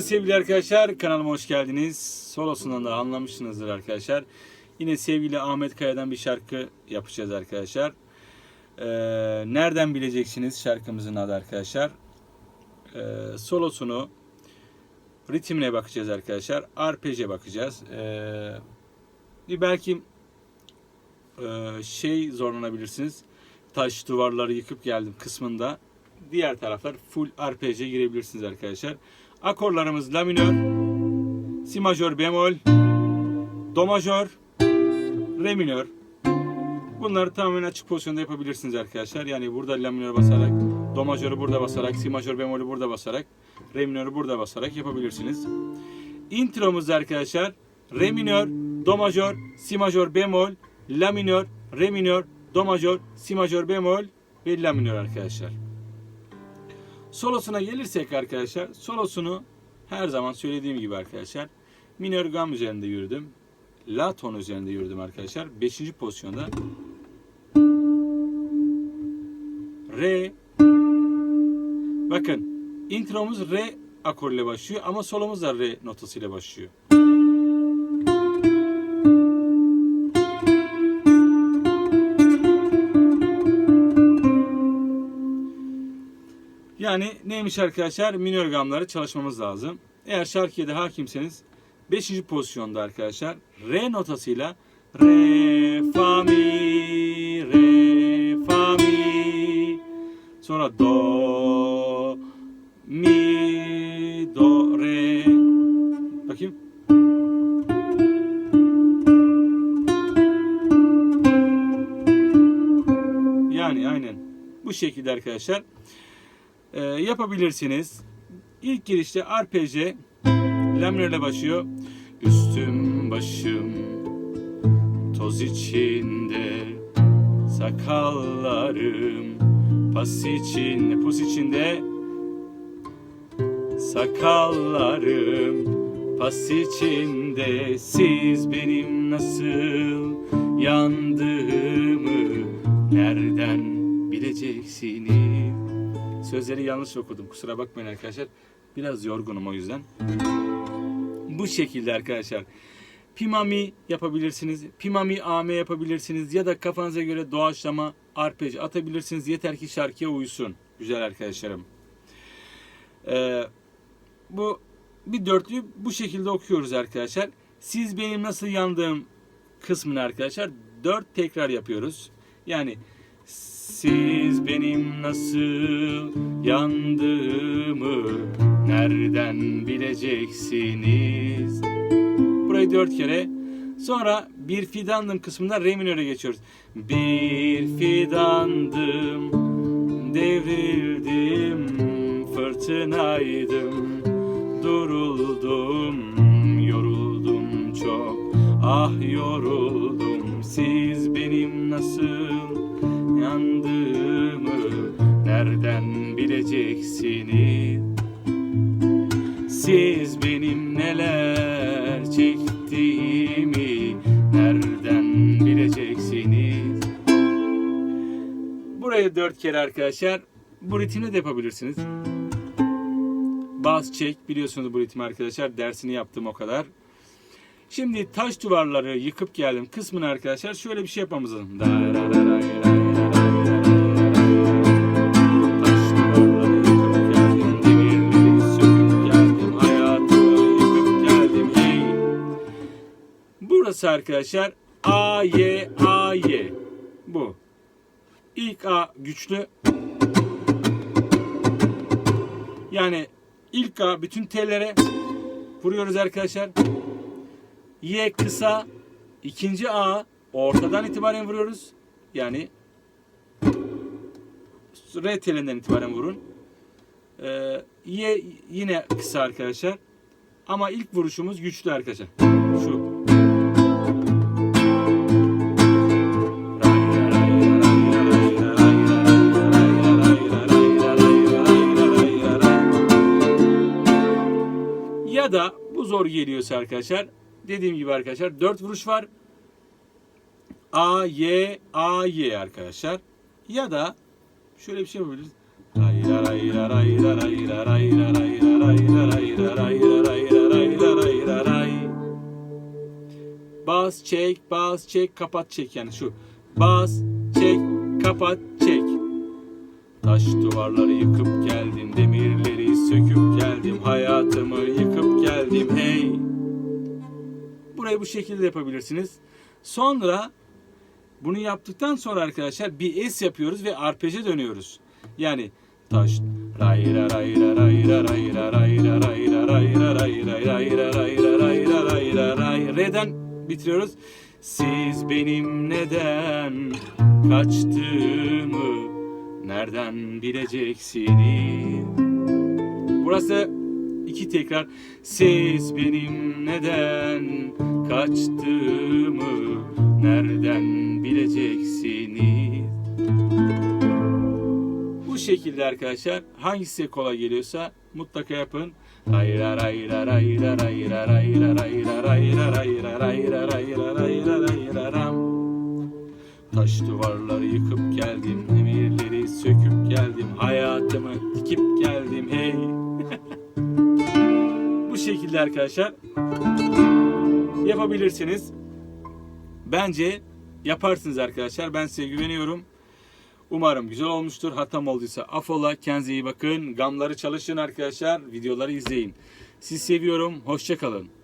Merhaba sevgili arkadaşlar, kanalıma hoş geldiniz. Solosundan da anlamışsınızdır arkadaşlar. Yine sevgili Ahmet Kaya'dan bir şarkı yapacağız arkadaşlar. Ee, nereden bileceksiniz şarkımızın adı arkadaşlar? Ee, solosunu, ritimine bakacağız arkadaşlar. Arpej'e bakacağız. Ee, belki e, şey zorlanabilirsiniz. Taş duvarları yıkıp geldim kısmında. Diğer taraflar full arpej'e girebilirsiniz arkadaşlar. Akorlarımız la minör, si majör bemol, do majör, re minör. Bunları tamamen açık pozisyonda yapabilirsiniz arkadaşlar. Yani burada la minör basarak, do majörü burada basarak, si majör bemolü burada basarak, re minörü burada basarak yapabilirsiniz. Intromuz arkadaşlar re minör, do majör, si majör bemol, la minör, re minör, do majör, si majör bemol ve la minör arkadaşlar. Solosuna gelirsek arkadaşlar, solosunu her zaman söylediğim gibi arkadaşlar, minör gam üzerinde yürüdüm. La ton üzerinde yürüdüm arkadaşlar. Beşinci pozisyonda. Re. Bakın, intromuz re akor ile başlıyor ama solomuz da re notasıyla başlıyor. Yani neymiş arkadaşlar? Minör gamları çalışmamız lazım. Eğer şarkıya da hakimseniz 5. pozisyonda arkadaşlar re notasıyla re fa mi re fa mi sonra do mi do re bakayım yani aynen bu şekilde arkadaşlar e, yapabilirsiniz. İlk girişte arpeje lemlerle başlıyor. Üstüm başım toz içinde sakallarım pas içinde pus içinde sakallarım pas içinde siz benim nasıl yandığımı nereden bileceksiniz Sözleri yanlış okudum. Kusura bakmayın arkadaşlar. Biraz yorgunum o yüzden. Bu şekilde arkadaşlar. Pimami yapabilirsiniz. Pimami AM yapabilirsiniz. Ya da kafanıza göre doğaçlama arpej atabilirsiniz. Yeter ki şarkıya uysun. Güzel arkadaşlarım. Ee, bu bir dörtlüyü bu şekilde okuyoruz arkadaşlar. Siz benim nasıl yandığım kısmını arkadaşlar dört tekrar yapıyoruz. Yani siz benim nasıl yandığımı nereden bileceksiniz? Burayı dört kere. Sonra bir fidandım kısmında re minöre geçiyoruz. Bir fidandım, devrildim, fırtınaydım, duruldum, yoruldum çok, ah yoruldum. Siz benim nasıl Buraya dört kere arkadaşlar bu ritmi de yapabilirsiniz. Bas çek biliyorsunuz bu ritmi arkadaşlar dersini yaptım o kadar. Şimdi taş duvarları yıkıp geldim kısmını arkadaşlar şöyle bir şey yapmamız lazım. Burası arkadaşlar A, Y, A, Y. Bu. İlk A güçlü. Yani ilk A bütün T'lere vuruyoruz arkadaşlar. Y kısa. ikinci A ortadan itibaren vuruyoruz. Yani R telinden itibaren vurun. Ee, y yine kısa arkadaşlar. Ama ilk vuruşumuz güçlü arkadaşlar. Şu. Ya da bu zor geliyorsa arkadaşlar dediğim gibi arkadaşlar 4 vuruş var. A, Y, A, Y arkadaşlar. Ya da şöyle bir şey yapabiliriz. Bas, çek, bas, çek, kapat, çek. Yani şu bas, çek, kapat, çek. Taş duvarları yıkıp geldim, demirleri söküp geldim, hayatımı yıkıp geldim hey Burayı bu şekilde yapabilirsiniz. Sonra bunu yaptıktan sonra arkadaşlar bir es yapıyoruz ve arpeje dönüyoruz. Yani taş ray ra ray ra ray ra ray ra ray ra ray ra ray ra ray ra ray ra ray ra ray ra ray ra ray re'den bitiriyoruz. Siz benim neden kaçtığımı nereden bileceksiniz? Burası ki tekrar Siz benim neden kaçtığımı nereden bileceksiniz? Bu şekilde arkadaşlar hangisi kolay geliyorsa mutlaka yapın. Taş duvarları yıkıp geldim, emirleri söküp geldim, hayatımı dikip geldim hey. Şekilde arkadaşlar yapabilirsiniz. Bence yaparsınız arkadaşlar. Ben size güveniyorum. Umarım güzel olmuştur. Hatam olduysa affola. Kendinize iyi bakın. Gamları çalışın arkadaşlar. Videoları izleyin. Sizi seviyorum. Hoşçakalın.